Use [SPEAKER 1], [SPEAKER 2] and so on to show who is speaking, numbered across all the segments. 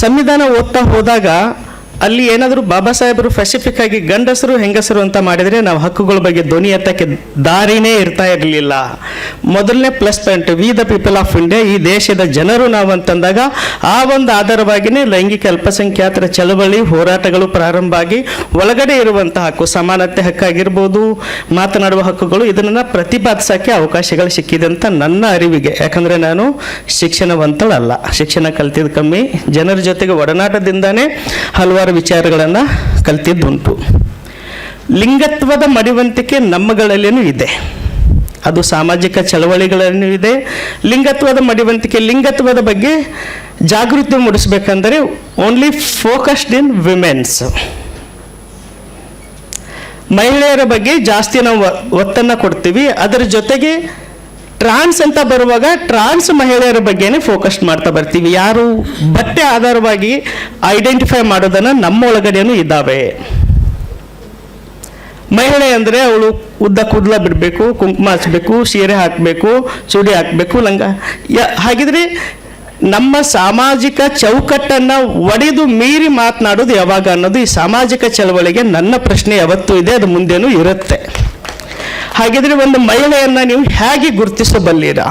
[SPEAKER 1] ಸಂವಿಧಾನ ಓದ್ತಾ ಹೋದಾಗ ಅಲ್ಲಿ ಏನಾದರೂ ಬಾಬಾ ಸಾಹೇಬರು ಸ್ಪೆಸಿಫಿಕ್ ಆಗಿ ಗಂಡಸರು, ಹೆಂಗಸರು ಅಂತ ಮಾಡಿದರೆ ನಾವು ಹಕ್ಕುಗಳ ಬಗ್ಗೆ ಧ್ವನಿ ಎತ್ತಕ್ಕೆ ದಾರಿನೇ ಇರ್ತಾ ಇರಲಿಲ್ಲ. ಮೊದಲನೇ plus point we the people of India ಈ ದೇಶದ ಜನರು ನಾವು ಅಂತಂದಾಗ ಆ ಒಂದು ಆಧಾರವಾಗಿಯೇ ಲೈಂಗಿಕ ಅಲ್ಪಸಂಖ್ಯಾತರ ಚಳವಳಿ ಹೋರಾಟಗಳು ಪ್ರಾರಂಭ ಆಗಿ ಒಳಗಡೆ ಇರುವಂತಹ ಹಕ್ಕು, ಸಮಾನತೆ ಹಕ್ಕಾಗಿರ್ಬೋದು, ಮಾತನಾಡುವ ಹಕ್ಕುಗಳು, ಇದನ್ನು ಪ್ರತಿಪಾದಿಸೋಕ್ಕೆ ಅವಕಾಶಗಳು ಸಿಕ್ಕಿದೆ ಅಂತ ನನ್ನ ಅರಿವಿಗೆ. ಯಾಕಂದರೆ ನಾನು ಶಿಕ್ಷಣವಂತಳಲ್ಲ. ಶಿಕ್ಷಣ ಕಲ್ತಿದ್ದು ಕಮ್ಮಿ. ಜನರ ಜೊತೆಗೆ ಒಡನಾಟದಿಂದಾನೇ ಹಲವಾರು ವಿಚಾರಗಳನ್ನು ಕಲ್ತಿದ್ದುಂಟು. ಲಿಂಗತ್ವದ ಮಡಿವಂತಿಕೆ ನಮ್ಮಗಳಲ್ಲಿಯೂ ಇದೆ. ಅದು ಸಾಮಾಜಿಕ ಚಳವಳಿಗಳಲ್ಲೂ ಇದೆ. ಲಿಂಗತ್ವದ ಮಡಿವಂತಿಕೆ, ಲಿಂಗತ್ವದ ಬಗ್ಗೆ ಜಾಗೃತಿ ಮೂಡಿಸ್ಬೇಕಂದರೆ ಓನ್ಲಿ ಫೋಕಸ್ಡ್ ಇನ್ ವಿಮೆನ್ಸ್ ಮಹಿಳೆಯರ ಬಗ್ಗೆ ಜಾಸ್ತಿ ನಾವು ಒತ್ತನ್ನು ಕೊಡ್ತೀವಿ. ಅದರ ಜೊತೆಗೆ ಟ್ರಾನ್ಸ್ ಅಂತ ಬರುವಾಗ ಟ್ರಾನ್ಸ್ ಮಹಿಳೆಯರ ಬಗ್ಗೆನೇ ಫೋಕಸ್ ಮಾಡ್ತಾ ಬರ್ತೀವಿ. ಯಾರು ಬಟ್ಟೆ ಆಧಾರವಾಗಿ ಐಡೆಂಟಿಫೈ ಮಾಡೋದನ್ನು ನಮ್ಮ ಒಳಗಡೆನೂ ಇದ್ದಾವೆ. ಮಹಿಳೆ ಅಂದರೆ ಅವಳು ಉದ್ದ ಕೂದಲ ಬಿಡಬೇಕು, ಕುಂಕುಮ ಹಚ್ಚಬೇಕು ಸೀರೆ ಹಾಕಬೇಕು, ಚೂಡಿ ಹಾಕಬೇಕು, ಲಂಗ. ಹಾಗಿದ್ರೆ ನಮ್ಮ ಸಾಮಾಜಿಕ ಚೌಕಟ್ಟನ್ನು ಒಡೆದು ಮೀರಿ ಮಾತನಾಡೋದು ಯಾವಾಗ ಅನ್ನೋದು ಈ ಸಾಮಾಜಿಕ ಚಳವಳಿಗೆ ನನ್ನ ಪ್ರಶ್ನೆ ಯಾವತ್ತೂ ಇದೆ, ಅದು ಮುಂದೇನೂ ಇರುತ್ತೆ. ಹಾಗಿದ್ರೆ ಒಂದು ಮಹಿಳೆಯನ್ನ ನೀವು ಹೇಗೆ ಗುರುತಿಸಬಲ್ಲೀರಾ?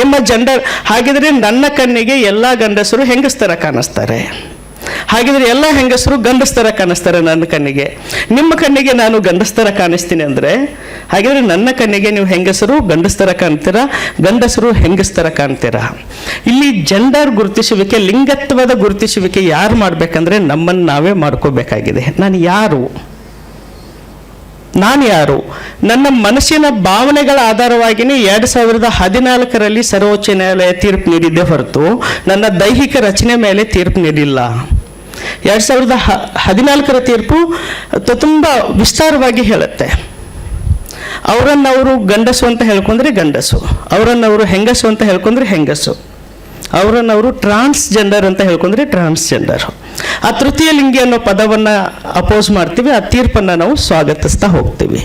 [SPEAKER 1] ನಿಮ್ಮ ಜಂಡರ್ ಹಾಗಿದ್ರೆ ನನ್ನ ಕಣ್ಣಿಗೆ ಎಲ್ಲ ಗಂಡಸರು ಹೆಂಗಸ್ತರ ಕಾಣಿಸ್ತಾರೆ? ಹಾಗಿದ್ರೆ ಎಲ್ಲ ಹೆಂಗಸರು ಗಂಡಸ್ತರ ಕಾಣಿಸ್ತಾರೆ ನನ್ನ ಕಣ್ಣಿಗೆ? ನಿಮ್ಮ ಕಣ್ಣಿಗೆ ನಾನು ಗಂಡಸ್ತರ ಕಾಣಿಸ್ತೀನಿ ಅಂದರೆ, ಹಾಗಿದ್ರೆ ನನ್ನ ಕಣ್ಣಿಗೆ ನೀವು ಹೆಂಗಸರು ಗಂಡಸ್ತರ ಕಾಣ್ತೀರಾ? ಗಂಡಸರು ಹೆಂಗಸ್ತರ ಕಾಣ್ತೀರಾ? ಇಲ್ಲಿ ಜೆಂಡರ್ ಗುರುತಿಸುವಿಕೆ, ಲಿಂಗತ್ವದ ಗುರುತಿಸುವಿಕೆ ಯಾರು ಮಾಡಬೇಕಂದ್ರೆ ನಮ್ಮನ್ನು ನಾವೇ ಮಾಡ್ಕೋಬೇಕಾಗಿದೆ. ನಾನು ಯಾರು? ನಾನು ಯಾರು? ನನ್ನ ಮನಸ್ಸಿನ ಭಾವನೆಗಳ ಆಧಾರವಾಗಿಯೇ ಎರಡು ಸಾವಿರದ ಹದಿನಾಲ್ಕರಲ್ಲಿ ಸರ್ವೋಚ್ಚ ನ್ಯಾಯಾಲಯ ತೀರ್ಪು ನೀಡಿದ್ದೆ ಹೊರತು ನನ್ನ ದೈಹಿಕ ರಚನೆ ಮೇಲೆ ತೀರ್ಪು ನೀಡಿಲ್ಲ. ಎರಡು ಸಾವಿರದ ಹ, ಹದಿನಾಲ್ಕರ ತೀರ್ಪು ತುಂಬ ವಿಸ್ತಾರವಾಗಿ ಹೇಳುತ್ತೆ. ಅವರನ್ನವರು ಗಂಡಸು ಅಂತ ಹೇಳ್ಕೊಂಡ್ರೆ ಗಂಡಸು ಅವರನ್ನವರು ಹೆಂಗಸು ಅಂತ ಹೇಳ್ಕೊಂಡ್ರೆ ಹೆಂಗಸು ಅವರನ್ನವರು ಟ್ರಾನ್ಸ್ಜೆಂಡರ್ ಅಂತ ಹೇಳ್ಕೊಂಡ್ರೆ ಟ್ರಾನ್ಸ್ಜೆಂಡರ್. ಆ ತೃತೀಯ ಲಿಂಗಿ ಅನ್ನೋ ಪದವನ್ನು ಅಪೋಸ್ ಮಾಡ್ತೀವಿ, ಆ ತೀರ್ಪನ್ನು ನಾವು ಸ್ವಾಗತಿಸ್ತಾ ಹೋಗ್ತೀವಿ.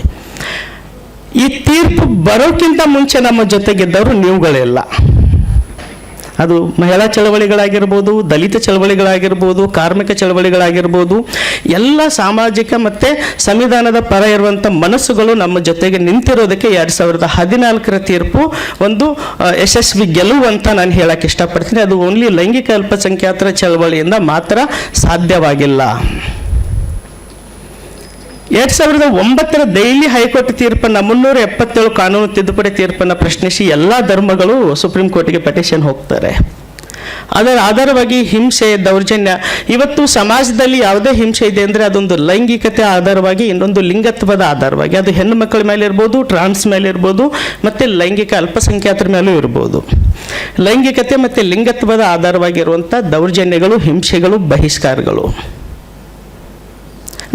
[SPEAKER 1] ಈ ತೀರ್ಪು ಬರೋಕ್ಕಿಂತ ಮುಂಚೆ ನಮ್ಮ ಜೊತೆಗಿದ್ದವರು ನೀವುಗಳೆಲ್ಲ ಅದು ಮಹಿಳಾ ಚಳವಳಿಗಳಾಗಿರ್ಬೋದು, ದಲಿತ ಚಳವಳಿಗಳಾಗಿರ್ಬೋದು, ಕಾರ್ಮಿಕ ಚಳವಳಿಗಳಾಗಿರ್ಬೋದು, ಎಲ್ಲ ಸಾಮಾಜಿಕ ಮತ್ತು ಸಂವಿಧಾನದ ಪರ ಇರುವಂಥ ಮನಸ್ಸುಗಳು ನಮ್ಮ ಜೊತೆಗೆ ನಿಂತಿರೋದಕ್ಕೆ ಎರಡು ಸಾವಿರದ ಹದಿನಾಲ್ಕರ ತೀರ್ಪು ಒಂದು ಯಶಸ್ವಿ ಗೆಲುವು ಅಂತ ನಾನು ಹೇಳಕ್ಕೆ ಇಷ್ಟಪಡ್ತೀನಿ. ಅದು ಓನ್ಲಿ ಲೈಂಗಿಕ ಅಲ್ಪಸಂಖ್ಯಾತರ ಚಳವಳಿಯಿಂದ ಮಾತ್ರ ಸಾಧ್ಯವಾಗಿಲ್ಲ. ಎರಡ್ ಸಾವಿರದ ಒಂಬತ್ತರ ದೆಹಲಿ ಹೈಕೋರ್ಟ್ ತೀರ್ಪನ್ನು ಮುನ್ನೂರ ಎಪ್ಪತ್ತೇಳು ಕಾನೂನು ತಿದ್ದುಪಡಿ ತೀರ್ಪನ್ನು ಪ್ರಶ್ನಿಸಿ ಎಲ್ಲ ಧರ್ಮಗಳು ಸುಪ್ರೀಂ ಕೋರ್ಟ್ಗೆ ಪಟಿಷನ್ ಹೋಗ್ತಾರೆ. ಅದರ ಆಧಾರವಾಗಿ ಹಿಂಸೆ, ದೌರ್ಜನ್ಯ, ಇವತ್ತು ಸಮಾಜದಲ್ಲಿ ಯಾವುದೇ ಹಿಂಸೆ ಇದೆ ಅಂದರೆ ಅದೊಂದು ಲೈಂಗಿಕತೆ ಆಧಾರವಾಗಿ, ಇನ್ನೊಂದು ಲಿಂಗತ್ವದ ಆಧಾರವಾಗಿ. ಅದು ಹೆಣ್ಣು ಮಕ್ಕಳ ಮೇಲೆ ಇರ್ಬೋದು ಟ್ರಾನ್ಸ್ ಮೇಲೆ ಇರ್ಬೋದು, ಮತ್ತು ಲೈಂಗಿಕ ಅಲ್ಪಸಂಖ್ಯಾತರ ಮೇಲೂ ಇರ್ಬೋದು. ಲೈಂಗಿಕತೆ ಮತ್ತು ಲಿಂಗತ್ವದ ಆಧಾರವಾಗಿರುವಂಥ ದೌರ್ಜನ್ಯಗಳು, ಹಿಂಸೆಗಳು, ಬಹಿಷ್ಕಾರಗಳು.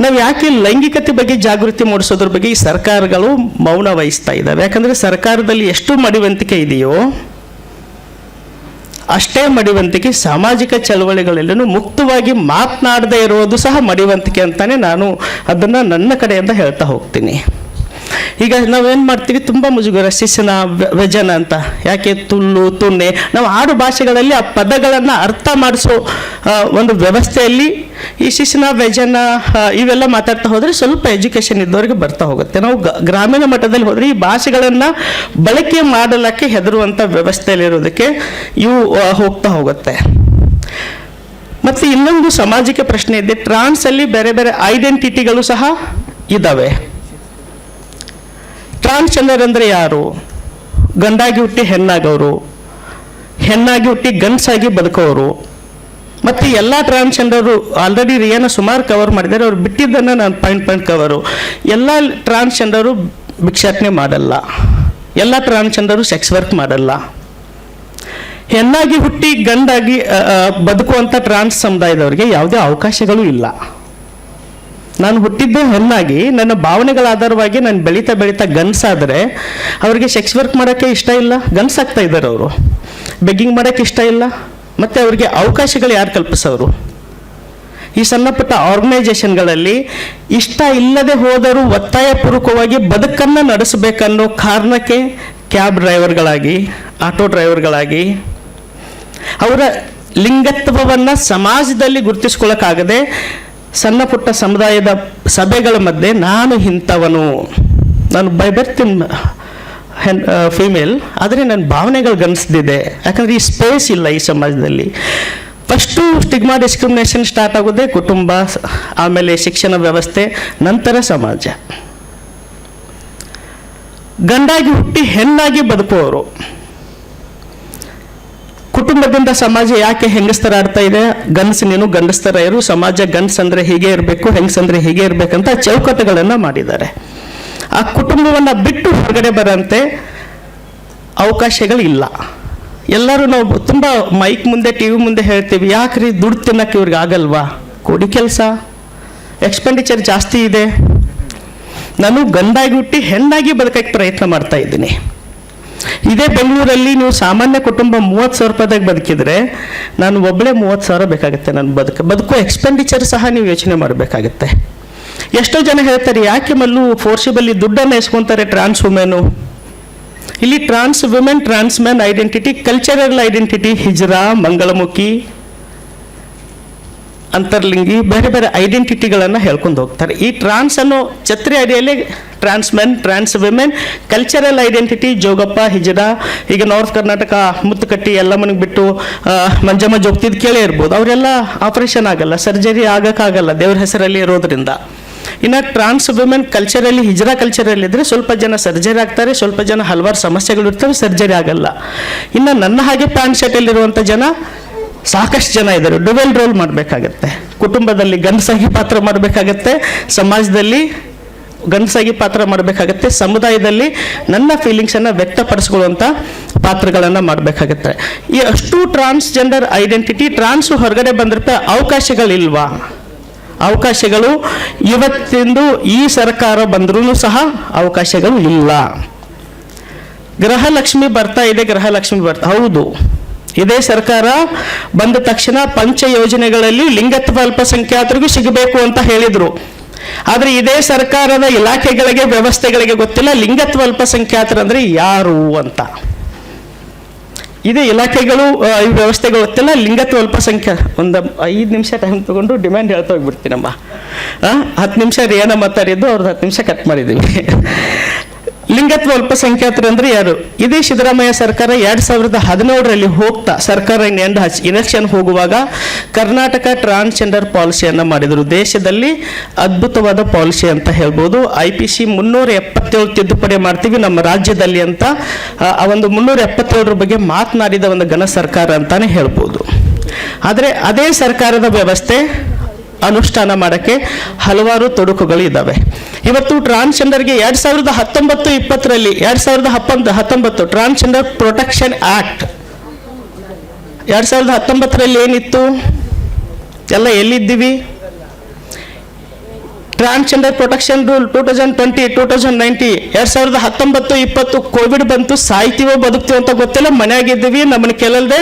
[SPEAKER 1] ನಾವು ಯಾಕೆ ಲೈಂಗಿಕತೆ ಬಗ್ಗೆ ಜಾಗೃತಿ ಮೂಡಿಸೋದ್ರ ಬಗ್ಗೆ ಈ ಸರ್ಕಾರಗಳು ಮೌನ ವಹಿಸ್ತಾ ಇದ್ದಾವೆ ಯಾಕಂದರೆ ಸರ್ಕಾರದಲ್ಲಿ ಎಷ್ಟು ಮಡಿವಂತಿಕೆ ಇದೆಯೋ, ಅಷ್ಟೇ ಮಡಿವಂತಿಕೆ ಸಾಮಾಜಿಕ ಚಳವಳಿಗಳೆಲ್ಲನೂ ಮುಕ್ತವಾಗಿ ಮಾತನಾಡದೇ ಇರೋದು ಸಹ ಮಡಿವಂತಿಕೆ ಅಂತಾನೆ ನಾನು ಅದನ್ನು ನನ್ನ ಕಡೆಯಿಂದ ಹೇಳ್ತಾ ಹೋಗ್ತೀನಿ. ಈಗ ನಾವೇನು ಮಾಡ್ತೀವಿ? ತುಂಬ ಮುಜುಗರ, ಶಿಶನ, ವ್ಯ- ವ್ಯಜನ ಅಂತ. ಯಾಕೆ? ತುಳ್ಳು, ತುನ್ನೆ. ನಾವು ಆಡು ಭಾಷೆಗಳಲ್ಲಿ ಆ ಪದಗಳನ್ನು ಅರ್ಥ ಮಾಡಿಸೋ ಒಂದು ವ್ಯವಸ್ಥೆಯಲ್ಲಿ ಈ ಶಿಶನ, ವ್ಯಜನ ಇವೆಲ್ಲ ಮಾತಾಡ್ತಾ ಹೋದರೆ ಸ್ವಲ್ಪ ಎಜುಕೇಷನ್ ಇದ್ದವರಿಗೆ ಬರ್ತಾ ಹೋಗುತ್ತೆ. ನಾವು ಗ್ರಾಮೀಣ ಮಟ್ಟದಲ್ಲಿ ಹೋದರೆ ಈ ಭಾಷೆಗಳನ್ನು ಬಳಕೆ ಮಾಡಲಿಕ್ಕೆ ಹೆದರುವಂಥ ವ್ಯವಸ್ಥೆಯಲ್ಲಿರೋದಕ್ಕೆ ಇವು ಹೋಗ್ತಾ ಹೋಗುತ್ತೆ. ಮತ್ತು ಇನ್ನೊಂದು ಸಾಮಾಜಿಕ ಪ್ರಶ್ನೆ ಇದೆ. ಟ್ರಾನ್ಸಲ್ಲಿ ಬೇರೆ ಬೇರೆ ಐಡೆಂಟಿಟಿಗಳು ಸಹ ಇದ್ದಾವೆ ಟ್ರಾನ್ಸ್ಜೆಂಡರ್ ಅಂದರೆ ಯಾರು? ಗಂಡಾಗಿ ಹುಟ್ಟಿ ಹೆಣ್ಣಾಗವರು. ಹೆಣ್ಣಾಗಿ ಹುಟ್ಟಿ ಗಂಡಸಾಗಿ ಬದುಕೋರು ಮತ್ತು ಎಲ್ಲ ಟ್ರಾನ್ಸ್ಜೆಂಡರು ಆಲ್ರೆಡಿ ರಿಯಾನ ಸುಮಾರು ಕವರ್ ಮಾಡಿದ್ದಾರೆ. ಅವ್ರು ಬಿಟ್ಟಿದ್ದನ್ನು ನಾನು ಪಾಯಿಂಟ್ ಪಾಯಿಂಟ್ ಕವರು ಎಲ್ಲ ಟ್ರಾನ್ಸ್ಜೆಂಡರು ಭಿಕ್ಷಾಟನೆ ಮಾಡಲ್ಲ. ಎಲ್ಲ ಟ್ರಾನ್ಸ್ಜೆಂಡರು ಸೆಕ್ಸ್ ವರ್ಕ್ ಮಾಡಲ್ಲ. ಹೆಣ್ಣಾಗಿ ಹುಟ್ಟಿ ಗಂಡಾಗಿ ಬದುಕುವಂಥ ಟ್ರಾನ್ಸ್ ಸಮುದಾಯದವರಿಗೆ ಯಾವುದೇ ಅವಕಾಶಗಳು ಇಲ್ಲ. ನಾನು ಹುಟ್ಟಿದ್ದೇ ಹೆಣ್ಣಾಗಿ, ನನ್ನ ಭಾವನೆಗಳ ಆಧಾರವಾಗಿ ನಾನು ಬೆಳೀತಾ ಬೆಳೀತಾ ಗನ್ಸಾದರೆ ಅವರಿಗೆ ಸೆಕ್ಸ್ ವರ್ಕ್ ಮಾಡೋಕ್ಕೆ ಇಷ್ಟ ಇಲ್ಲ ಗನ್ಸ್ ಆಗ್ತಾ ಇದ್ದಾರೆ ಅವರು. ಬೆಗ್ಗಿಂಗ್ ಮಾಡೋಕ್ಕೆ ಇಷ್ಟ ಇಲ್ಲ, ಮತ್ತು ಅವರಿಗೆ ಅವಕಾಶಗಳು ಯಾರು ಕಲ್ಪಿಸೋರು? ಈ ಸಣ್ಣ ಪುಟ್ಟ ಆರ್ಗನೈಸೇಷನ್ಗಳಲ್ಲಿ ಇಷ್ಟ ಇಲ್ಲದೆ ಹೋದರೂ ಒತ್ತಾಯಪೂರ್ವಕವಾಗಿ ಬದುಕನ್ನು ನಡೆಸಬೇಕನ್ನೋ ಕಾರಣಕ್ಕೆ ಕ್ಯಾಬ್ ಡ್ರೈವರ್ಗಳಾಗಿ ಆಟೋ ಡ್ರೈವರ್ಗಳಾಗಿ ಅವರ ಲಿಂಗತ್ವವನ್ನು ಸಮಾಜದಲ್ಲಿ ಗುರುತಿಸ್ಕೊಳ್ಳೋಕ್ಕಾಗದೆ ಸಣ್ಣ ಪುಟ್ಟ ಸಮುದಾಯದ ಸಭೆಗಳ ಮಧ್ಯೆ ನಾನು ಇಂಥವನು. ನಾನು ಬೈ ಬರ್ತೀನಿ ಹೆಣ್ ಫೀಮೇಲ್, ಆದರೆ ನನ್ನ ಭಾವನೆಗಳು ಗಮನಿಸ್ದಿದೆ ಯಾಕಂದರೆ ಈ ಸ್ಪೇಸ್ ಇಲ್ಲ ಈ ಸಮಾಜದಲ್ಲಿ. ಫಸ್ಟು ಸ್ಟಿಗ್ಮಾ ಡಿಸ್ಕ್ರಿಮಿನೇಷನ್ ಸ್ಟಾರ್ಟ್ ಆಗೋದೆ ಕುಟುಂಬ, ಆಮೇಲೆ ಶಿಕ್ಷಣ ವ್ಯವಸ್ಥೆ, ನಂತರ ಸಮಾಜ. ಗಂಡಾಗಿ ಹುಟ್ಟಿ ಹೆಣ್ಣಾಗಿ ಬದುಕುವವರು. ಕುಟುಂಬದಿಂದ ಸಮಾಜ ಯಾಕೆ ಹೆಂಗಸ್ತರ ಆಡ್ತಾ ಇದೆ? ಗಂಡಸಿನೇನು ನೀನು ಗಂಡಸ್ತರ ಇರು, ಸಮಾಜ ಗಂಡಸಂದ್ರೆ ಹೀಗೆ ಇರಬೇಕು ಹೆಂಗಸಂದ್ರೆ ಹೀಗೆ ಇರಬೇಕಂತ ಚೌಕಟ್ಟುಗಳನ್ನು ಮಾಡಿದ್ದಾರೆ. ಆ ಕುಟುಂಬವನ್ನು ಬಿಟ್ಟು ಹೊರಗಡೆ ಬರಂತೆ ಅವಕಾಶಗಳು ಇಲ್ಲ ಎಲ್ಲರೂ ನಾವು ತುಂಬ ಮೈಕ್ ಮುಂದೆ ಟಿ ವಿ ಮುಂದೆ ಹೇಳ್ತೀವಿ, ಯಾಕ್ರಿ ದುಡ್ಡು ತಿನ್ನಕ್ಕೆ ಇವ್ರಿಗೆ ಆಗಲ್ವಾ? ಕೊಡಿ ಕೆಲಸ. ಎಕ್ಸ್ಪೆಂಡಿಚರ್ ಜಾಸ್ತಿ ಇದೆ. ನಾನು ಗಂಡಾಗಿ ಹುಟ್ಟಿ ಹೆಣ್ಣಾಗಿ ಬದುಕಕ್ಕೆ ಪ್ರಯತ್ನ ಮಾಡ್ತಾ ಇದ್ದೀನಿ. ಇದೇ ಬೆಂಗಳೂರಲ್ಲಿ ನೀವು ಸಾಮಾನ್ಯ ಕುಟುಂಬ ಮೂವತ್ತು ಸಾವಿರ ರೂಪಾಯಿದಾಗ ಬದುಕಿದ್ರೆ, ನಾನು ಒಬ್ಬಳೇ ಮೂವತ್ತು ಸಾವಿರ ಬೇಕಾಗುತ್ತೆ ನಾನು ಬದುಕು. ಬದುಕೋ ಎಕ್ಸ್ಪೆಂಡಿಚರ್ ಸಹ ನೀವು ಯೋಚನೆ ಮಾಡಬೇಕಾಗುತ್ತೆ. ಎಷ್ಟೋ ಜನ ಹೇಳ್ತಾರೆ, ಯಾಕೆ ಮಲ್ಲು ಫೋರ್ಸಿಬಲ್ಲಿ ದುಡ್ಡನ್ನು ಎಸ್ಕೊಂತಾರೆ ಟ್ರಾನ್ಸ್ ವುಮೆನು ಇಲ್ಲಿ trans women trans man identity cultural identity hijra, ಮಂಗಳಮುಖಿ ಅಂತರ್ಲಿಂಗಿ ಬೇರೆ ಬೇರೆ ಐಡೆಂಟಿಟಿಗಳನ್ನು ಹೇಳ್ಕೊಂಡು ಹೋಗ್ತಾರೆ. ಈ ಟ್ರಾನ್ಸ್ ಅನ್ನೋ ಛತ್ರಿ ಅಡಿಯಲ್ಲಿ trans men trans women cultural identity jogappa, ಹಿಜಡ ಈಗ ನಾರ್ತ್ ಕರ್ನಾಟಕ ಮುತ್ತುಕಟ್ಟಿ ಎಲ್ಲ ಮನೆಗೆ ಬಿಟ್ಟು ಮಂಜಮ್ಮ ಜೋಗ್ತಿದ್ ಕೇಳೇ ಇರ್ಬೋದು. ಅವರೆಲ್ಲ ಆಪರೇಷನ್ ಆಗಲ್ಲ ಸರ್ಜರಿ ಆಗೋಕ್ಕಾಗಲ್ಲ ದೇವ್ರ ಹೆಸರಲ್ಲಿ ಇರೋದ್ರಿಂದ. ಇನ್ನು ಟ್ರಾನ್ಸ್ ವಿಮೆನ್ ಕಲ್ಚರಲ್ಲಿ ಹಿಜ್ರಾ ಕಲ್ಚರಲ್ಲಿ ಇದ್ದರೆ ಸ್ವಲ್ಪ ಜನ ಸರ್ಜರಿ ಆಗ್ತಾರೆ, ಸ್ವಲ್ಪ ಜನ ಹಲವಾರು ಸಮಸ್ಯೆಗಳು ಇರ್ತವೆ ಸರ್ಜರಿ ಆಗಲ್ಲ. ಇನ್ನು ನನ್ನ ಹಾಗೆ ಪ್ಯಾಂಟ್ ಶರ್ಟಲ್ಲಿರುವಂಥ ಜನ ಸಾಕಷ್ಟು ಜನ ಇದ್ದಾರೆ. ಡುವೆಲ್ ರೋಲ್ ಮಾಡಬೇಕಾಗತ್ತೆ. ಕುಟುಂಬದಲ್ಲಿ ಗಂಡಸಾಗಿ ಪಾತ್ರ ಮಾಡಬೇಕಾಗತ್ತೆ. ಸಮಾಜದಲ್ಲಿ ಗಂಡಸಾಗಿ ಪಾತ್ರ ಮಾಡಬೇಕಾಗತ್ತೆ. ಸಮುದಾಯದಲ್ಲಿ ನನ್ನ ಫೀಲಿಂಗ್ಸನ್ನು ವ್ಯಕ್ತಪಡಿಸ್ಕೊಳ್ಳುವಂಥ ಪಾತ್ರಗಳನ್ನು ಮಾಡಬೇಕಾಗತ್ತೆ. ಈ ಅಷ್ಟು ಟ್ರಾನ್ಸ್ಜೆಂಡರ್ ಐಡೆಂಟಿಟಿ ಟ್ರಾನ್ಸ್ ಹೊರಗಡೆ ಬಂದಿರುತ್ತೆ ಅವಕಾಶಗಳಿಲ್ವಾ? ಅವಕಾಶಗಳು ಇವತ್ತಿಂದು ಈ ಸರ್ಕಾರ ಬಂದರೂ ಸಹ ಅವಕಾಶಗಳು ಇಲ್ಲ. ಗೃಹಲಕ್ಷ್ಮಿ ಬರ್ತಾ ಇದೆ, ಗೃಹಲಕ್ಷ್ಮಿ ಬರ್ತಾ ಹೌದು. ಇದೇ ಸರ್ಕಾರ ಬಂದ ತಕ್ಷಣ ಪಂಚ ಯೋಜನೆಗಳಲ್ಲಿ ಲಿಂಗತ್ವ ಅಲ್ಪಸಂಖ್ಯಾತರಿಗೂ ಸಿಗಬೇಕು ಅಂತ ಹೇಳಿದರು. ಆದರೆ ಇದೇ ಸರ್ಕಾರದ ಇಲಾಖೆಗಳಿಗೆ, ವ್ಯವಸ್ಥೆಗಳಿಗೆ ಗೊತ್ತಿಲ್ಲ ಲಿಂಗತ್ವ ಅಲ್ಪಸಂಖ್ಯಾತರು ಅಂದ್ರೆ ಯಾರು ಅಂತ. ಇದೇ ಇಲಾಖೆಗಳು ಈ ವ್ಯವಸ್ಥೆಗಳು ಗೊತ್ತಿಲ್ಲ ಲಿಂಗತ್ವ ಅಲ್ಪಸಂಖ್ಯಾ, ಒಂದು ಐದು ನಿಮಿಷ ಟೈಮ್ ತಗೊಂಡು ಡಿಮ್ಯಾಂಡ್ ಹೇಳ್ತಾ ಹೋಗ್ಬಿಡ್ತೀನಮ್ಮ. ಹತ್ತು ನಿಮಿಷ ರೇನ ಮಾತಾಡಿದ್ದು ಅವ್ರದ್ದು ಹತ್ತು ನಿಮಿಷ ಕಟ್ ಮಾಡಿದ್ದೀವಿ ಲಿಂಗತ್ವ ಅಲ್ಪಸಂಖ್ಯಾತರು ಅಂದ್ರೆ ಯಾರು? ಇದೇ ಸಿದ್ದರಾಮಯ್ಯ ಸರ್ಕಾರ ಎರಡ್ ಸಾವಿರದ ಹದಿನೇಳರಲ್ಲಿ ಹೋಗ್ತಾ ಸರ್ಕಾರ ಎಂಡ್ ಹಚ್ ಇಲೆಕ್ಷನ್ ಹೋಗುವಾಗ ಕರ್ನಾಟಕ ಟ್ರಾನ್ಸ್ಜೆಂಡರ್ ಪಾಲಿಸಿಯನ್ನ ಮಾಡಿದರು. ದೇಶದಲ್ಲಿ ಅದ್ಭುತವಾದ ಪಾಲಿಸಿ ಅಂತ ಹೇಳ್ಬೋದು. ಐ ಪಿ ಸಿ ಮುನ್ನೂರ ಎಪ್ಪತ್ತೇಳು ತಿದ್ದುಪಡಿ ಮಾಡ್ತೀವಿ. ನಮ್ಮ ರಾಜ್ಯದಲ್ಲಿ ಅಂತ ಆ, ಒಂದು ಮುನ್ನೂರ ಎಪ್ಪತ್ತೇಳರ ಬಗ್ಗೆ ಮಾತನಾಡಿದ ಒಂದು ಘನ ಸರ್ಕಾರ ಅಂತಾನೆ ಹೇಳ್ಬೋದು. ಆದರೆ ಅದೇ ಸರ್ಕಾರದ ವ್ಯವಸ್ಥೆ ಅನುಷ್ಠಾನ ಮಾಡೋಕ್ಕೆ ಹಲವಾರು ತೊಡಕುಗಳು ಇದ್ದಾವೆ ಇವತ್ತು ಟ್ರಾನ್ಸ್ಜೆಂಡರ್ಗೆ ಎರಡು ಸಾವಿರದ ಹತ್ತೊಂಬತ್ತು ಇಪ್ಪತ್ತರಲ್ಲಿ ಎರಡು ಸಾವಿರದ ಹತ್ತೊಂಬತ್ತು ಹತ್ತೊಂಬತ್ತು ಟ್ರಾನ್ಸ್ಜೆಂಡರ್ ಪ್ರೊಟೆಕ್ಷನ್ ಆಕ್ಟ್ ಎರಡು ಸಾವಿರದ ಹತ್ತೊಂಬತ್ತರಲ್ಲಿ ಏನಿತ್ತು? ಎಲ್ಲ ಎಲ್ಲಿದ್ದೀವಿ? Transgender protection rule two thousand twenty two thousand ninety ಎರಡು ಸಾವಿರದ ಹತ್ತೊಂಬತ್ತು, ಇಪ್ಪತ್ತು ಕೋವಿಡ್ ಬಂತು. ಸಾಯ್ತೀವೋ ಬದುಕ್ತೀವೋ ಅಂತ ಗೊತ್ತಿಲ್ಲ. ಮನೆಯಾಗಿದ್ದೀವಿ, ನಮ್ಮನ್ನು ಕೇಳಲ್ದೆ.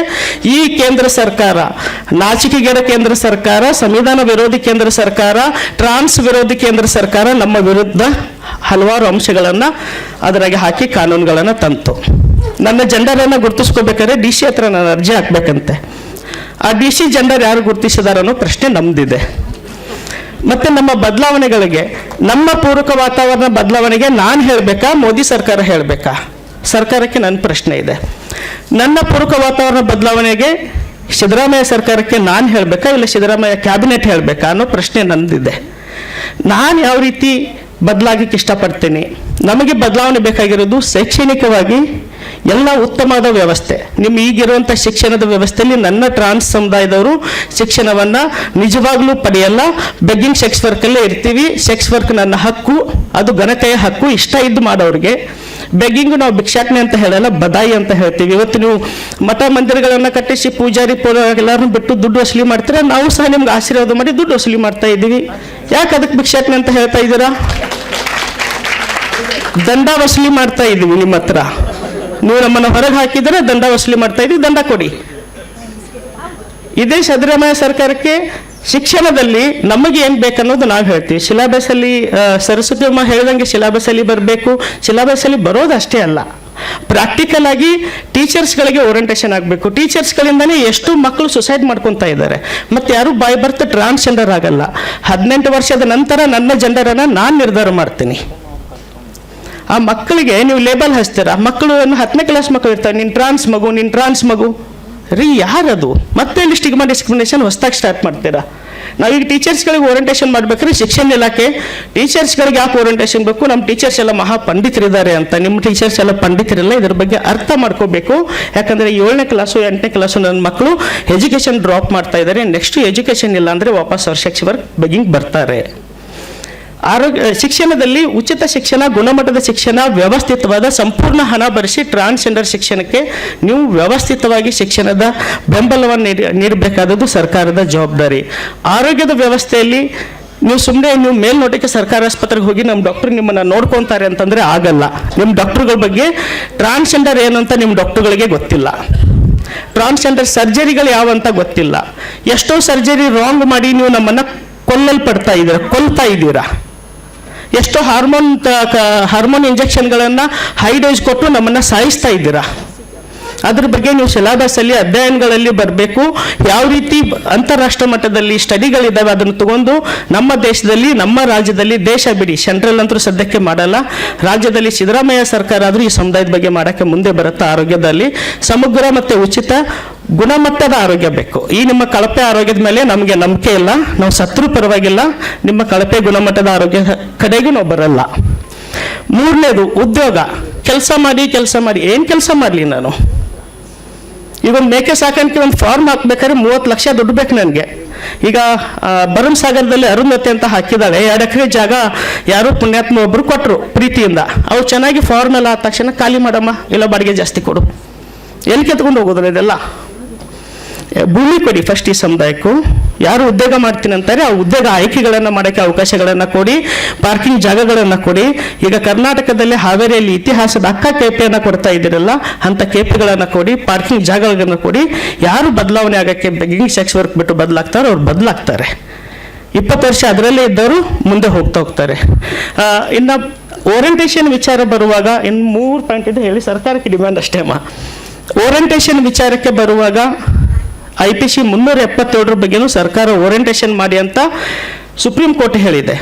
[SPEAKER 1] ಈ ಕೇಂದ್ರ ಸರ್ಕಾರ, ನಾಚಿಕೆಗೇಡ ಕೇಂದ್ರ ಸರ್ಕಾರ, ಸಂವಿಧಾನ ವಿರೋಧಿ ಕೇಂದ್ರ ಸರ್ಕಾರ ಟ್ರಾನ್ಸ್ ವಿರೋಧಿ ಕೇಂದ್ರ ಸರ್ಕಾರ ನಮ್ಮ ವಿರುದ್ಧ ಹಲವಾರು ಅಂಶಗಳನ್ನು ಅದರಾಗೆ ಹಾಕಿ ಕಾನೂನುಗಳನ್ನು ತಂತು. ನನ್ನ ಜೆಂಡರನ್ನು ಗುರುತಿಸ್ಕೋಬೇಕಾದ್ರೆ ಡಿ ಸಿ ಹತ್ರ ನಾನು ಅರ್ಜಿ ಹಾಕಬೇಕಂತೆ. ಆ ಡಿ ಸಿ ಜೆಂಡರ್ ಯಾರು ಗುರುತಿಸಿದಾರ ಅನ್ನೋ ಪ್ರಶ್ನೆ ನಮ್ದಿದೆ. ಮತ್ತೆ ನಮ್ಮ ಬದಲಾವಣೆಗಳಿಗೆ, ನಮ್ಮ ಪೂರಕ ವಾತಾವರಣ ಬದಲಾವಣೆಗೆ ನಾನು ಹೇಳಬೇಕಾ, ಮೋದಿ ಸರ್ಕಾರ ಹೇಳಬೇಕಾ? ಸರ್ಕಾರಕ್ಕೆ ನನ್ನ ಪ್ರಶ್ನೆ ಇದೆ. ನನ್ನ ಪೂರಕ ವಾತಾವರಣ ಬದಲಾವಣೆಗೆ ಸಿದ್ದರಾಮಯ್ಯ ಸರ್ಕಾರಕ್ಕೆ ನಾನು ಹೇಳಬೇಕಾ, ಇಲ್ಲ ಸಿದ್ದರಾಮಯ್ಯ ಕ್ಯಾಬಿನೆಟ್ ಹೇಳಬೇಕಾ ಅನ್ನೋ ಪ್ರಶ್ನೆ ನಂದಿದೆ. ನಾನು ಯಾವ ರೀತಿ ಬದಲಾಗಕ್ಕೆ ಇಷ್ಟಪಡ್ತೀನಿ? ನಮಗೆ ಬದಲಾವಣೆ ಬೇಕಾಗಿರೋದು ಶೈಕ್ಷಣಿಕವಾಗಿ ಎಲ್ಲ ಉತ್ತಮವಾದ ವ್ಯವಸ್ಥೆ. ನಿಮ್ಮ ಈಗಿರುವಂಥ ಶಿಕ್ಷಣದ ವ್ಯವಸ್ಥೆಯಲ್ಲಿ ನನ್ನ ಟ್ರಾನ್ಸ್ ಸಮುದಾಯದವರು ಶಿಕ್ಷಣವನ್ನು ನಿಜವಾಗ್ಲೂ ಪಡೆಯಲ್ಲ. ಬೆಗ್ಗಿಂಗ್ ಸೆಕ್ಸ್ ವರ್ಕಲ್ಲೇ ಇರ್ತೀವಿ. ಸೆಕ್ಸ್ ವರ್ಕ್ ನನ್ನ ಹಕ್ಕು, ಅದು ಘನತೆಯ ಹಕ್ಕು, ಇಷ್ಟ ಇದ್ದು ಮಾಡೋರಿಗೆ. ಬೆಗ್ಗಿಂಗ್ ನಾವು ಭಿಕ್ಷಾಟನೆ ಅಂತ ಹೇಳಲ್ಲ, ಬದಾಯಿ ಅಂತ ಹೇಳ್ತೀವಿ. ಇವತ್ತು ನೀವು ಮಠ ಮಂದಿರಗಳನ್ನು ಕಟ್ಟಿಸಿ ಪೂಜಾರಿ ಪೂರ ಎಲ್ಲರನ್ನು ಬಿಟ್ಟು ದುಡ್ಡು ವಸೂಲಿ ಮಾಡ್ತೀರ? ನಾವು ಸಹ ನಿಮ್ಗೆ ಆಶೀರ್ವಾದ ಮಾಡಿ ದುಡ್ಡು ವಸೂಲಿ ಮಾಡ್ತಾ ಇದ್ದೀವಿ. ಯಾಕೆ ಅದಕ್ಕೆ ಭಿಕ್ಷಾಟನೆ ಅಂತ ಹೇಳ್ತಾ ಇದ್ದೀರಾ? ದಂಡ ವಸೂಲಿ ಮಾಡ್ತಾ ಇದ್ದೀವಿ ನಿಮ್ಮ ಹತ್ರ. ನೀವು ನಮ್ಮನ್ನು ಹೊರಗೆ ಹಾಕಿದರೆ ದಂಡ ವಸೂಲಿ ಮಾಡ್ತಾ ಇದ್ದೀವಿ, ದಂಡ ಕೊಡಿ. ಇದೇ ಸಿದ್ದರಾಮಯ್ಯ ಸರ್ಕಾರಕ್ಕೆ ಶಿಕ್ಷಣದಲ್ಲಿ ನಮಗೆ ಏನು ಬೇಕನ್ನೋದು ನಾವು ಹೇಳ್ತೀವಿ. ಶಿಲಾಬಸಲ್ಲಿ ಸರಸ್ವತಿ ಅಮ್ಮ ಹೇಳ್ದಂಗೆ ಶಿಲಾಬಸಲ್ಲಿ ಬರಬೇಕು. ಶಿಲಾಬಸಲ್ಲಿ ಬರೋದು ಅಷ್ಟೇ ಅಲ್ಲ. ಪ್ರಾಕ್ಟಿಕಲ್ ಆಗಿ ಟೀಚರ್ಸ್ಗಳಿಗೆ ಓರಿಯಂಟೇಷನ್ ಆಗಬೇಕು. ಟೀಚರ್ಸ್ಗಳಿಂದನೇ ಎಷ್ಟು ಮಕ್ಕಳು ಸುಸೈಡ್ ಮಾಡ್ಕೊತಾ ಇದ್ದಾರೆ. ಮತ್ತು ಯಾರು ಬಾಯ್ ಬರ್ತ್ ಟ್ರಾನ್ಸ್ಜೆಂಡರ್ ಆಗಲ್ಲ. ಹದಿನೆಂಟು ವರ್ಷದ ನಂತರ ನನ್ನ ಜೆಂಡರನ್ನು ನಾನು ನಿರ್ಧಾರ ಮಾಡ್ತೀನಿ. ಆ ಮಕ್ಕಳಿಗೆ ನೀವು ಲೇಬಲ್ ಹಚ್ತೀರ? ಮಕ್ಕಳು ಹತ್ತನೇ ಕ್ಲಾಸ್ ಮಕ್ಕಳು ಇರ್ತಾರೆ. ನಿನ್ನ ಟ್ರಾನ್ಸ್ ಮಗು ನಿನ್ನ ಟ್ರಾನ್ಸ್ ಮಗು. ರೀ, ಯಾರದು? ಮತ್ತೆ ಇಲ್ಲಿ ಸ್ಟಿಗ್ಮಾ ಡಿಸ್ಕ್ರಿಮಿನೇಷನ್ ಹೊಸ್ದಾಗಿ ಸ್ಟಾರ್ಟ್ ಮಾಡ್ತೀರಾ? ನಾವೀಗ ಟೀಚರ್ಸ್ಗಳಿಗೆ ಓರಿಯಂಟೇಷನ್ ಮಾಡ್ಬೇಕಾದ್ರೆ ಶಿಕ್ಷಣ ಇಲಾಖೆ. ಟೀಚರ್ಸ್ಗಳಿಗೆ ಯಾಕೆ ಓರಿಯಂಟೇಷನ್ ಬೇಕು? ನಮ್ಮ ಟೀಚರ್ಸ್ ಎಲ್ಲ ಮಹಾ ಪಂಡಿತರಿದ್ದಾರೆ ಅಂತ. ನಿಮ್ಮ ಟೀಚರ್ಸ್ ಎಲ್ಲ ಪಂಡಿತರಿಲ್ಲ ಇದ್ರ ಬಗ್ಗೆ ಅರ್ಥ ಮಾಡ್ಕೋಬೇಕು. ಯಾಕಂದರೆ ಏಳನೇ ಕ್ಲಾಸು ಎಂಟನೇ ಕ್ಲಾಸು ನನ್ನ ಮಕ್ಕಳು ಎಜುಕೇಷನ್ ಡ್ರಾಪ್ ಮಾಡ್ತಾ ಇದ್ದಾರೆ ನೆಕ್ಸ್ಟ್ ಎಜುಕೇಷನ್ ಇಲ್ಲ ಅಂದರೆ ವಾಪಸ್ ಬಗ್ಗೆ ಬಗಿಂಗ್ ಬರ್ತಾರೆ. ಆರೋಗ್ಯ, ಶಿಕ್ಷಣದಲ್ಲಿ ಉಚಿತ ಶಿಕ್ಷಣ, ಗುಣಮಟ್ಟದ ಶಿಕ್ಷಣ, ವ್ಯವಸ್ಥಿತವಾದ ಸಂಪೂರ್ಣ ಹಣ ಭರಿಸಿ ಟ್ರಾನ್ಸ್ಜೆಂಡರ್ ಶಿಕ್ಷಣಕ್ಕೆ ನೀವು ವ್ಯವಸ್ಥಿತವಾಗಿ ಶಿಕ್ಷಣದ ಬೆಂಬಲವನ್ನು ನೀಡಿ, ನೀಡಬೇಕಾದದ್ದು ಸರ್ಕಾರದ ಜವಾಬ್ದಾರಿ. ಆರೋಗ್ಯದ ವ್ಯವಸ್ಥೆಯಲ್ಲಿ ನೀವು ಸುಮ್ಮನೆ ನೀವು ಮೇಲ್ನೋಟಕ್ಕೆ ಸರ್ಕಾರಿ ಆಸ್ಪತ್ರೆಗೆ ಹೋಗಿ ನಮ್ಮ ಡಾಕ್ಟರ್ ನಿಮ್ಮನ್ನು ನೋಡ್ಕೊತಾರೆ ಅಂತಂದರೆ ಆಗಲ್ಲ. ನಿಮ್ಮ ಡಾಕ್ಟರ್ಗಳ ಬಗ್ಗೆ ಟ್ರಾನ್ಸ್ಜೆಂಡರ್ ಏನಂತ ನಿಮ್ಮ ಡಾಕ್ಟರ್ಗಳಿಗೆ ಗೊತ್ತಿಲ್ಲ. ಟ್ರಾನ್ಸ್ಜೆಂಡರ್ ಸರ್ಜರಿಗಳು ಯಾವ ಅಂತ ಗೊತ್ತಿಲ್ಲ. ಎಷ್ಟೋ ಸರ್ಜರಿ ರಾಂಗ್ ಮಾಡಿ ನೀವು ನಮ್ಮನ್ನು ಕೊಲ್ಲಲ್ಪಡ್ತಾ ಇದ್ದೀರಾ, ಕೊಲ್ತಾ ಇದ್ದೀರಾ. ಎಷ್ಟೋ ಹಾರ್ಮೋನ್ ಹಾರ್ಮೋನ್ ಇಂಜೆಕ್ಷನ್ಗಳನ್ನು ಹೈ ಡೋಸ್ ಕೊಟ್ಟು ನಮ್ಮನ್ನು ಸಾಯಿಸ್ತಾ ಇದ್ದೀರಾ? ಅದ್ರ ಬಗ್ಗೆ ನೀವು ಸಿಲೆಬಸ್ಸಲ್ಲಿ ಅಧ್ಯಯನಗಳಲ್ಲಿ ಬರಬೇಕು. ಯಾವ ರೀತಿ ಅಂತಾರಾಷ್ಟ್ರ ಮಟ್ಟದಲ್ಲಿ ಸ್ಟಡಿಗಳಿದ್ದಾವೆ ಅದನ್ನು ತಗೊಂಡು ನಮ್ಮ ದೇಶದಲ್ಲಿ, ನಮ್ಮ ರಾಜ್ಯದಲ್ಲಿ ದೇಶ ಬಿಡಿ. ಸೆಂಟ್ರಲ್ ಅಂತೂ ಸದ್ಯಕ್ಕೆ ಮಾಡಲ್ಲ. ರಾಜ್ಯದಲ್ಲಿ ಸಿದ್ದರಾಮಯ್ಯ ಸರ್ಕಾರ ಆದರೂ ಈ ಸಮುದಾಯದ ಬಗ್ಗೆ ಮಾಡೋಕ್ಕೆ ಮುಂದೆ ಬರುತ್ತೆ ಆರೋಗ್ಯದಲ್ಲಿ? ಸಮಗ್ರ ಮತ್ತು ಉಚಿತ ಗುಣಮಟ್ಟದ ಆರೋಗ್ಯ ಬೇಕು. ಈ ನಿಮ್ಮ ಕಳಪೆ ಆರೋಗ್ಯದ ಮೇಲೆ ನಮಗೆ ನಂಬಿಕೆ ಇಲ್ಲ. ನಾವು ಸತ್ರು ಪರವಾಗಿಲ್ಲ. ನಿಮ್ಮ ಕಳಪೆ ಗುಣಮಟ್ಟದ ಆರೋಗ್ಯ ಕಡೆಗೂ ನಾವು ಬರಲ್ಲ. ಮೂರನೇದು ಉದ್ಯೋಗ. ಕೆಲಸ ಮಾಡಿ ಕೆಲಸ ಮಾಡಿ. ಏನು ಕೆಲಸ ಮಾಡಲಿ ನಾನು? ಈಗ ಒಂದು ಮೇಕೆ ಸಾಕಾಣಿಕೆ ಒಂದು ಫಾರ್ಮ್ ಹಾಕ್ಬೇಕಾದ್ರೆ ಮೂವತ್ತು ಲಕ್ಷ ದುಡ್ಡು ಬೇಕು ನನಗೆ. ಈಗ ಬರಮ್ ಸಾಗರದಲ್ಲಿ ಅರುಂಧತಿ ಅಂತ ಹಾಕಿದ್ದಾಳೆ ಎರಡು ಎಕರೆ ಜಾಗ ಯಾರು ಪುಣ್ಯಾತ್ಮ ಒಬ್ಬರು ಕೊಟ್ಟರು ಪ್ರೀತಿಯಿಂದ. ಅವ್ರು ಚೆನ್ನಾಗಿ ಫಾರ್ಮ್ ಎಲ್ಲ ಆದ ತಕ್ಷಣ ಖಾಲಿ ಮಾಡಮ್ಮ, ಇಲ್ಲ ಬಾಡಿಗೆ ಜಾಸ್ತಿ ಕೊಡು. ಎಲ್ಲಿ ಕೆತ್ಕೊಂಡು ಹೋಗೋದಿಲ್ಲ ಇದೆಲ್ಲ? ಭೂಮಿ ಕೊಡಿ. ಫಸ್ಟ್ ಈ ಸಮುದಾಯಕ್ಕೂ ಯಾರು ಉದ್ಯೋಗ ಮಾಡ್ತೀನಿ ಅಂತಾರೆ ಆ ಉದ್ಯೋಗ ಆಯ್ಕೆಗಳನ್ನು ಮಾಡೋಕ್ಕೆ ಅವಕಾಶಗಳನ್ನು ಕೊಡಿ ಪಾರ್ಕಿಂಗ್ ಜಾಗಗಳನ್ನು ಕೊಡಿ. ಈಗ ಕರ್ನಾಟಕದಲ್ಲಿ ಹಾವೇರಿಯಲ್ಲಿ ಇತಿಹಾಸದ ಅಕ್ಕ ಕೇಪೆಯನ್ನು ಕೊಡ್ತಾ ಇದ್ದೀರಲ್ಲ ಅಂಥ ಕೇಪೆಗಳನ್ನು ಕೊಡಿ ಪಾರ್ಕಿಂಗ್ ಜಾಗಗಳನ್ನು ಕೊಡಿ. ಯಾರು ಬದಲಾವಣೆ ಆಗೋಕ್ಕೆ ಬೆಗಿಂಗ್ ಸೆಕ್ಸ್ ವರ್ಕ್ ಬಿಟ್ಟು ಬದಲಾಗ್ತಾರೋ, ಅವ್ರು ಬದಲಾಗ್ತಾರೆ. ಇಪ್ಪತ್ತು ವರ್ಷ ಅದರಲ್ಲೇ ಇದ್ದವರು ಮುಂದೆ ಹೋಗ್ತಾ ಹೋಗ್ತಾರೆ. ಇನ್ನು ಓರಿಯಂಟೇಷನ್ ವಿಚಾರ ಬರುವಾಗ ಇನ್ನು ಮೂರು ಪಾಯಿಂಟ್ ಇದೆ ಹೇಳಿ ಸರ್ಕಾರಕ್ಕೆ ಡಿಮ್ಯಾಂಡ್ ಅಷ್ಟೇ ಅಮ್ಮ. ಓರಿಯಂಟೇಷನ್ ವಿಚಾರಕ್ಕೆ ಬರುವಾಗ ಐ ಪಿ ಸಿ ಮುನ್ನೂರ ಎಪ್ಪತ್ತೇಳರ ಬಗ್ಗೆನೂ ಸರ್ಕಾರ ಓರಿಯಂಟೇಷನ್ ಮಾಡಿ ಅಂತ ಸುಪ್ರೀಂ ಕೋರ್ಟ್ ಹೇಳಿದೆ.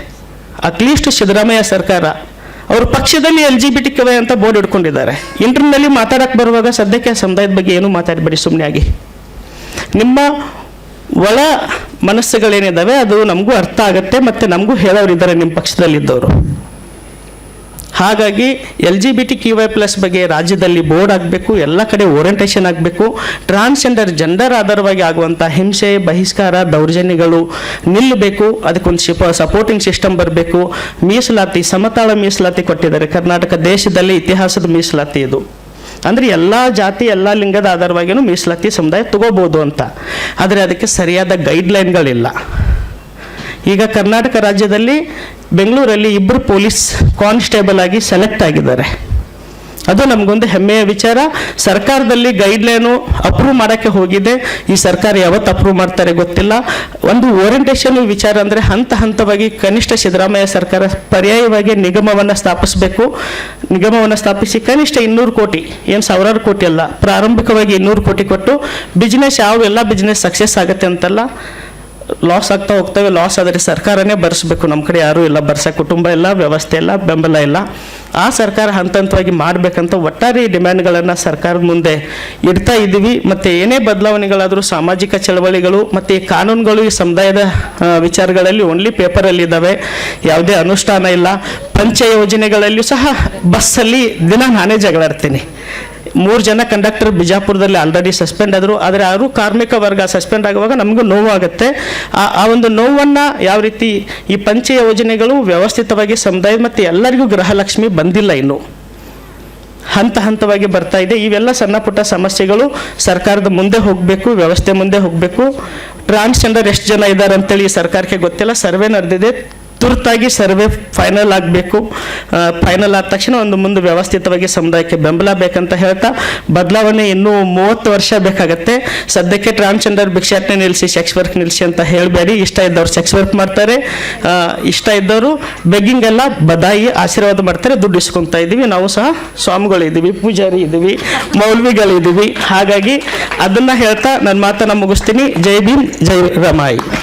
[SPEAKER 1] ಅಟ್ಲೀಸ್ಟ್ ಸಿದ್ದರಾಮಯ್ಯ ಸರ್ಕಾರ, ಅವ್ರ ಪಕ್ಷದಲ್ಲಿ ಎಲ್ ಜಿ ಬಿ ಟಿ ಅಂತ ಬೋರ್ಡ್ ಇಟ್ಕೊಂಡಿದ್ದಾರೆ. ಇಂಟರ್ನಲ್ಲಿ ಮಾತಾಡಕ್ಕೆ ಬರುವಾಗ ಸದ್ಯಕ್ಕೆ ಸಮುದಾಯದ ಬಗ್ಗೆ ಏನೂ ಮಾತಾಡಬೇಡಿ ಸುಮ್ಮನೆ ಆಗಿ. ನಿಮ್ಮ ಒಳ ಮನಸ್ಸುಗಳೇನಿದ್ದಾವೆ ಅದು ನಮಗೂ ಅರ್ಥ ಆಗುತ್ತೆ, ಮತ್ತು ನಮಗೂ ಹೇಳೋರು ಇದ್ದಾರೆ ನಿಮ್ಮ ಪಕ್ಷದಲ್ಲಿದ್ದವರು. ಹಾಗಾಗಿ L G B T Q Y plus ಬಗ್ಗೆ ರಾಜ್ಯದಲ್ಲಿ ಬೋರ್ಡ್ ಆಗಬೇಕು, ಎಲ್ಲ ಕಡೆ ಓರಿಯಂಟೇಷನ್ ಆಗಬೇಕು ಟ್ರಾನ್ಸ್ಜೆಂಡರ್ ಜೆಂಡರ್ ಆಧಾರವಾಗಿ ಆಗುವಂಥ ಹಿಂಸೆ, ಬಹಿಷ್ಕಾರ, ದೌರ್ಜನ್ಯಗಳು ನಿಲ್ಲಬೇಕು. ಅದಕ್ಕೊಂದು ಶಿಪ ಸಪೋರ್ಟಿಂಗ್ ಸಿಸ್ಟಮ್ ಬರಬೇಕು. ಮೀಸಲಾತಿ, ಸಮತಾಳ ಮೀಸಲಾತಿ ಕೊಟ್ಟಿದ್ದಾರೆ ಕರ್ನಾಟಕ ದೇಶದಲ್ಲಿ, ಇತಿಹಾಸದ ಮೀಸಲಾತಿ ಇದು. ಅಂದರೆ ಎಲ್ಲ ಜಾತಿ, ಎಲ್ಲ ಲಿಂಗದ ಆಧಾರವಾಗಿಯೂ ಮೀಸಲಾತಿ ಸಮುದಾಯ ತಗೋಬೋದು ಅಂತ. ಆದರೆ ಅದಕ್ಕೆ ಸರಿಯಾದ ಗೈಡ್ಲೈನ್ಗಳಿಲ್ಲ ಈಗ ಕರ್ನಾಟಕ ರಾಜ್ಯದಲ್ಲಿ ಬೆಂಗಳೂರಲ್ಲಿ ಇಬ್ಬರು ಪೊಲೀಸ್ ಕಾನ್ಸ್ಟೇಬಲ್ ಆಗಿ ಸೆಲೆಕ್ಟ್ ಆಗಿದ್ದಾರೆ. ಅದು ನಮಗೊಂದು ಹೆಮ್ಮೆಯ ವಿಚಾರ. ಸರ್ಕಾರದಲ್ಲಿ ಗೈಡ್ಲೈನು ಅಪ್ರೂವ್ ಮಾಡೋಕ್ಕೆ ಹೋಗಿದೆ. ಈ ಸರ್ಕಾರ ಯಾವತ್ತು ಅಪ್ರೂವ್ ಮಾಡ್ತಾರೆ ಗೊತ್ತಿಲ್ಲ. ಒಂದು ಓರಿಯಂಟೇಷನ್ ವಿಚಾರ ಅಂದರೆ ಹಂತ ಹಂತವಾಗಿ ಕನಿಷ್ಠ ಸಿದ್ದರಾಮಯ್ಯ ಸರ್ಕಾರ ಪರ್ಯಾಯವಾಗಿ ನಿಗಮವನ್ನು ಸ್ಥಾಪಿಸಬೇಕು. ನಿಗಮವನ್ನು ಸ್ಥಾಪಿಸಿ ಕನಿಷ್ಠ ಇನ್ನೂರು ಕೋಟಿ, ಏನು ಸಾವಿರಾರು ಕೋಟಿ ಅಲ್ಲ, ಪ್ರಾರಂಭಿಕವಾಗಿ ಇನ್ನೂರು ಕೋಟಿ ಕೊಟ್ಟು ಬಿಸ್ನೆಸ್ ಯಾವ ಎಲ್ಲ ಬಿಸ್ನೆಸ್ ಸಕ್ಸಸ್ ಆಗುತ್ತೆ ಅಂತಲ್ಲ. ಲಾಸ್ ಆಗ್ತಾ ಹೋಗ್ತವೆ ಲಾಸ್ ಆದರೆ ಸರ್ಕಾರನೇ ಭರಿಸ್ಬೇಕು ನಮ್ಮ ಕಡೆ ಯಾರೂ ಇಲ್ಲ, ಬರ್ಸೋ ಕುಟುಂಬ ಇಲ್ಲ, ವ್ಯವಸ್ಥೆ ಇಲ್ಲ, ಬೆಂಬಲ ಇಲ್ಲ. ಆ ಸರ್ಕಾರ ಹಂತ ಹಂತವಾಗಿ ಮಾಡಬೇಕಂತ ಒಟ್ಟಾರೆ ಡಿಮ್ಯಾಂಡ್ಗಳನ್ನು ಸರ್ಕಾರದ ಮುಂದೆ ಇಡ್ತಾ ಇದ್ದೀವಿ. ಮತ್ತು ಏನೇ ಬದಲಾವಣೆಗಳಾದರೂ ಸಾಮಾಜಿಕ ಚಳವಳಿಗಳು ಮತ್ತು ಈ ಕಾನೂನುಗಳು ಈ ಸಮುದಾಯದ ವಿಚಾರಗಳಲ್ಲಿ ಓನ್ಲಿ ಪೇಪರಲ್ಲಿದ್ದಾವೆ ಯಾವುದೇ ಅನುಷ್ಠಾನ ಇಲ್ಲ. ಪಂಚ ಯೋಜನೆಗಳಲ್ಲಿಯೂ ಸಹ ಬಸ್ಸಲ್ಲಿ ದಿನ ನಾನೇ ಜಗಳಾಡ್ತೀನಿ. ಮೂರು ಜನ ಕಂಡಕ್ಟರ್ ಬಿಜಾಪುರದಲ್ಲಿ ಆಲ್ರೆಡಿ ಸಸ್ಪೆಂಡ್ ಆದರು, ಆದರೆ ಅವರು ಕಾರ್ಮಿಕ ವರ್ಗ ಸಸ್ಪೆಂಡ್ ಆಗುವಾಗ ನಮಗೂ ನೋವಾಗುತ್ತೆ ಆ ಆ ಒಂದು ನೋವನ್ನು ಯಾವ ರೀತಿ ಈ ಪಂಚ ಯೋಜನೆಗಳು ವ್ಯವಸ್ಥಿತವಾಗಿ ಸಮುದಾಯ ಮತ್ತು ಎಲ್ಲರಿಗೂ ಗೃಹಲಕ್ಷ್ಮಿ ಬಂದಿಲ್ಲ ಇನ್ನು. ಹಂತ ಹಂತವಾಗಿ ಬರ್ತಾ ಇದೆ. ಇವೆಲ್ಲ ಸಣ್ಣ ಪುಟ್ಟ ಸಮಸ್ಯೆಗಳು. ಸರ್ಕಾರದ ಮುಂದೆ ಹೋಗಬೇಕು, ವ್ಯವಸ್ಥೆ ಮುಂದೆ ಹೋಗಬೇಕು. ಟ್ರಾನ್ಸ್ಜೆಂಡರ್ ಎಷ್ಟು ಜನ ಇದ್ದಾರೆ ಅಂತೇಳಿ ಸರ್ಕಾರಕ್ಕೆ ಗೊತ್ತಿಲ್ಲ. ಸರ್ವೆ ನಡೆದಿದೆ. ತುರ್ತಾಗಿ ಸರ್ವೆ ಫೈನಲ್ ಆಗಬೇಕು. ಫೈನಲ್ ಆದ ತಕ್ಷಣ ಒಂದು ಮುಂದೆ ವ್ಯವಸ್ಥಿತವಾಗಿ ಸಮುದಾಯಕ್ಕೆ ಬೆಂಬಲ ಬೇಕಂತ ಹೇಳ್ತಾ, ಬದಲಾವಣೆ ಇನ್ನೂ ಮೂವತ್ತು ವರ್ಷ ಬೇಕಾಗತ್ತೆ. ಸದ್ಯಕ್ಕೆ ಟ್ರಾನ್ಸ್ಜೆಂಡರ್ ಭಿಕ್ಷಾಟನೆ ನಿಲ್ಲಿಸಿ ಸೆಕ್ಸ್ ವರ್ಕ್ ನಿಲ್ಲಿಸಿ ಅಂತ ಹೇಳಬೇಡಿ. ಇಷ್ಟ ಇದ್ದವ್ರು ಸೆಕ್ಸ್ ವರ್ಕ್ ಮಾಡ್ತಾರೆ. ಇಷ್ಟ ಇದ್ದವರು ಬೆಗ್ಗಿಂಗ್ ಎಲ್ಲ ಬದಾಯಿ ಆಶೀರ್ವಾದ ಮಾಡ್ತಾರೆ, ದುಡ್ಡು ಇಸ್ಕೊತಾ ಇದ್ದೀವಿ. ನಾವು ಸಹ ಸ್ವಾಮಿಗಳು ಇದ್ದೀವಿ, ಪೂಜಾರಿ ಇದ್ದೀವಿ ಮೌಲ್ವಿಗಳಿದ್ದೀವಿ ಹಾಗಾಗಿ ಅದನ್ನು ಹೇಳ್ತಾ ನನ್ನ ಮಾತನ್ನು ಮುಗಿಸ್ತೀನಿ. ಜೈ ಭೀಮ್, ಜೈ ರಮಾಯಿ.